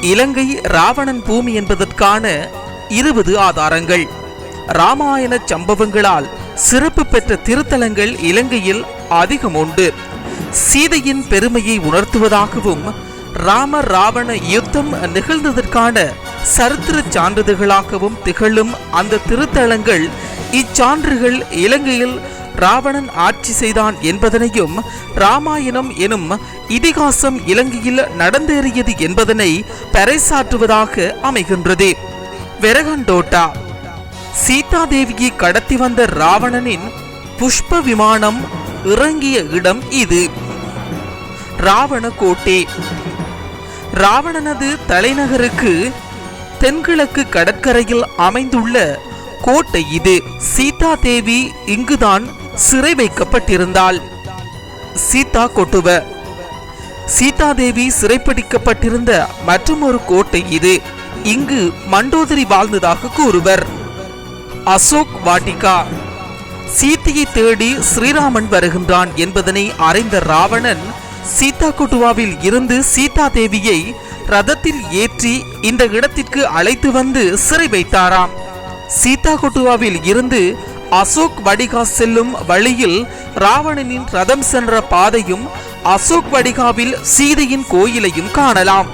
இலங்கை ராவணன் பூமி என்பதற்கான இருபது ஆதாரங்கள். ராமாயண சம்பவங்களால் சிறப்பு பெற்ற திருத்தலங்கள் இலங்கையில் அதிகம் உண்டு. சீதையின் பெருமையை உணர்த்துவதாகவும் ராம ராவண யுத்தம் நிகழ்ந்ததற்கான சரித்திர சான்றிதழ்களாகவும் திகழும் அந்த திருத்தலங்கள் இச்சான்றுகள் இலங்கையில் ராவணன் ஆட்சி செய்தான் என்பதனையும் ராமாயணம் எனும் இதிகாசம் இலங்கையில் நடந்தேறியது என்பதனை பறைசாற்றுவதாக அமைகின்றது. வெரகண்டோட்டா. சீதாதேவியை கடத்தி வந்த ராவணனின் புஷ்ப விமானம் இறங்கிய இடம் இது. ராவண கோட்டை ராவணனது தலைநகருக்கு தென்கிழக்கு கடற்கரையில் அமைந்துள்ள கோட்டை இது. சீதா தேவி இங்குதான் சிறை வைக்கப்பட்டிருந்தாள். சீதா கொட்டுவ. சீதாதேவி சிறைப்பிடிக்கப்பட்டிருந்த மற்றொரு கோட்டை இது. இங்கு மண்டோதரி வாழ்ந்ததாக கூறுவர். அசோக் வாட்டிகா. சீத்தையை தேடி ஸ்ரீராமன் வருகின்றான் என்பதனை அறிந்த ராவணன் சீதா குட்டுவாவில் இருந்து சீதா தேவியை ரதத்தில் ஏற்றி இந்த இடத்திற்கு அழைத்து வந்து சிறை வைத்தாராம். சீதா குட்டுவாவில் இருந்து அசோக் வடிகா செல்லும் வழியில் ராவணனின் ரதம் சென்ற பாதையும் அசோக் வடிகாவில் சீதையின் கோயிலையும் காணலாம்.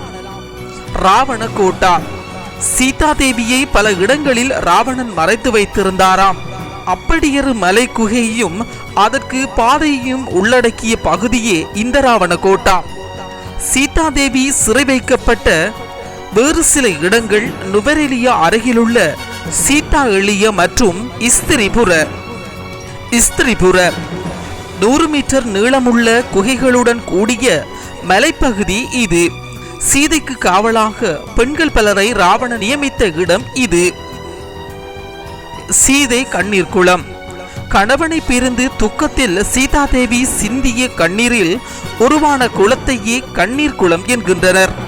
ராவண கோட்டா. சீதா தேவியை பல இடங்களில் ராவணன் மறைத்து வைத்திருந்தாராம். அப்படியொரு மலை குகையையும் அதற்கு பாதையையும் உள்ளடக்கிய பகுதியே இந்த ராவண கோட்டா. சீதா தேவி சிறை வைக்கப்பட்ட வேறு சில இடங்கள் நுவரெலியா அருகிலுள்ள சீதா எளிய மற்றும் இஸ்திரிபுர. இஸ்திரிபுர. நூறு மீட்டர் நீளமுள்ள குகைகளுடன் கூடிய மலைப்பகுதி இது. சீதைக்கு காவலாக பெண்கள் பலரை ராவணன் நியமித்த இடம் இது. சீதை கண்ணீர் குளம். கணவனை பிரிந்து துக்கத்தில் சீதாதேவி சிந்திய கண்ணீரில் உருவான குளத்தையே கண்ணீர் குளம் என்கின்றனர்.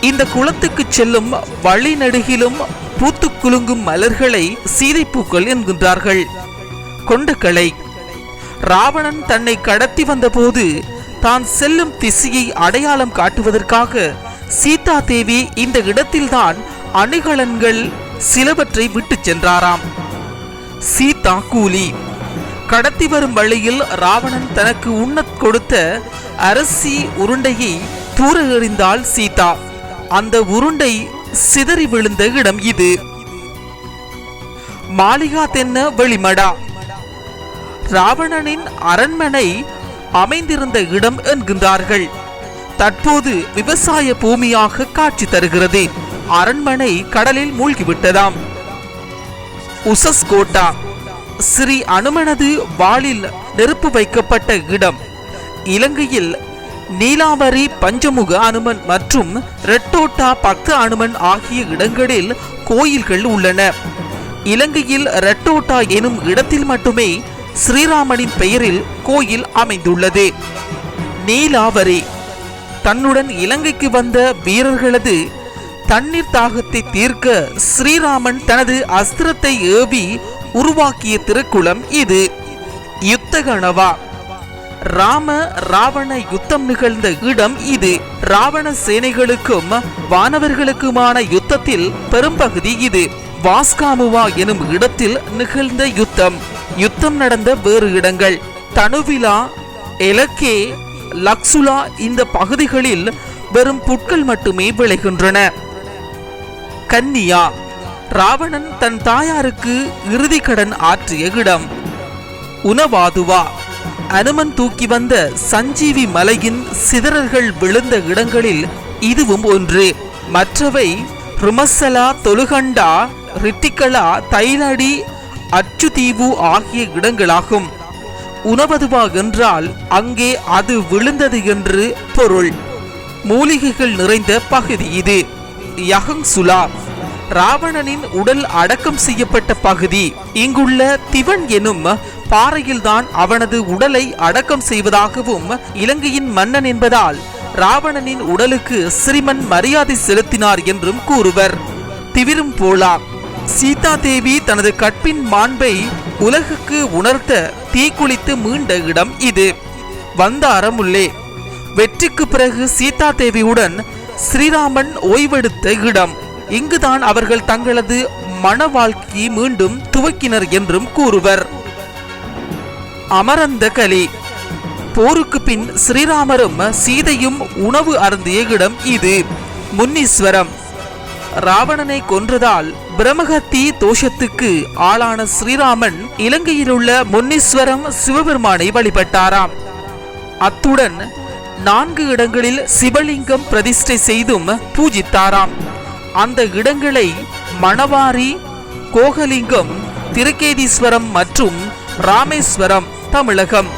இந்த குளத்துக்கு செல்லும் வழிநடுகிலும் பூத்து குலுங்கும் மலர்களை சீதைப்பூக்கள் என்கின்றார்கள். கொண்டக்கலை ராவணன் தன்னை கடத்தி வந்தபோது தான் செல்லும் திசையை அடையாளம் காட்டுவதற்காக சீதா தேவி இந்த இடத்தில்தான் அணிகலன்கள் சிலவற்றை விட்டுச் சென்றாராம். சீதா கூலி. கடத்தி வரும் வழியில் ராவணன் தனக்கு உண்ணத் கொடுத்த அரசி உருண்டையை தூர எறிந்தாள் சீதா. அந்த உருண்டை சிதறி விழுந்த இடம் இது. மாளிகா தென்ன வெளிமடா. ராவணனின் அரண்மனை அமைந்திருந்த இடம் என்கின்றார்கள். தற்போது விவசாய பூமியாக காட்சி தருகிறது. அரண்மனை கடலில் மூழ்கிவிட்டதாம். உசஸ்கோட்டா ஸ்ரீ அனுமனது வாளில் நெருப்பு வைக்கப்பட்ட இடம். இலங்கையில் நீலாவரி பஞ்சமுக அனுமன் மற்றும் ரெட்டோட்டா பக்க அனுமன் ஆகிய இடங்களில் கோயில்கள் உள்ளன. இலங்கையில் ரெட்டோட்டா எனும் இடத்தில் மட்டுமே ஸ்ரீராமனின் பெயரில் கோயில் அமைந்துள்ளது. நீலாவரி தன்னுடன் இலங்கைக்கு வந்த வீரர்களது தண்ணீர் தாகத்தை தீர்க்க ஸ்ரீராமன் தனது அஸ்திரத்தை ஏவி உருவாக்கிய திருக்குளம் இது. யுத்தகணவா ராம ராவண யுத்தம் நிகழ்ந்த இடம் இது. ராவண சேனைகளுக்கும் வானவர்களுக்குமான யுத்தத்தில் பெரும்பகுதி இது. வாஸ்காமுவா எனும் இடத்தில் நிகழ்ந்த யுத்தம். யுத்தம் நடந்த வேறு இடங்கள். தனுவிலா எலக்கே லக்சுலா இந்த பகுதிகளில் வெறும் புட்கள் மட்டுமே விளைகின்றன. கன்னியா ராவணன் தன் தாயாருக்கு இறுதி கடன் ஆற்றிய இடம். உணவாதுவா. அனுமன் தூக்கி வந்த சஞ்சீவி மலையின் சிதறல்கள் விழுந்த இடங்களில் இதுவும் ஒன்று. மற்றவை ருமசலா தொலுகண்டா ரிட்டிகலா தைலடி அச்சுதீவு ஆகிய இடங்களாகும். உணவதுவா என்றால் அங்கே அது விழுந்தது என்று பொருள். மூலிகைகள் நிறைந்த பகுதி இது. யகங்சுலா ராவணனின் உடல் அடக்கம் செய்யப்பட்ட பகுதி. இங்குள்ள திவன் எனும் பாறையில்தான் அவனது உடலை அடக்கம் செய்வதாகவும் இலங்கையின் மன்னன் என்பதால் ராவணனின் உடலுக்கு ஸ்ரீமன் மரியாதை செலுத்தினார் என்றும் கூறுவர். திவிரும் போலா. சீதா தேவி தனது கற்பின் மாண்பை உலகுக்கு உணர்த்த தீக்குளித்து மீண்ட இடம் இது. வந்தாரமுல்லே வெற்றிக்கு பிறகு சீதா தேவியுடன் ஸ்ரீராமன் ஓய்வெடுத்த இடம். இங்குதான் அவர்கள் தங்களது மன வாழ்க்கையை மீண்டும் துவக்கினர் என்றும் கூறுவர். அமரந்த கலி. போருக்கு பின் ஸ்ரீராமரும் சீதையும் உணவு அருந்திய இடம் இது முன்னீஸ்வரம். ராவணனை கொன்றதால் பிரம்மஹத்தி தோஷத்துக்கு ஆளான ஸ்ரீராமன் இலங்கையில் உள்ள முன்னீஸ்வரம் சிவபெருமானை வழிபட்டாராம். அத்துடன் நான்கு இடங்களில் சிவலிங்கம் பிரதிஷ்டை செய்தும் பூஜித்தாராம். அந்த இடங்களை மணவாரி கோகலிங்கம் திருக்கேதீஸ்வரம் மற்றும் ராமேஸ்வரம் தமிழகம்.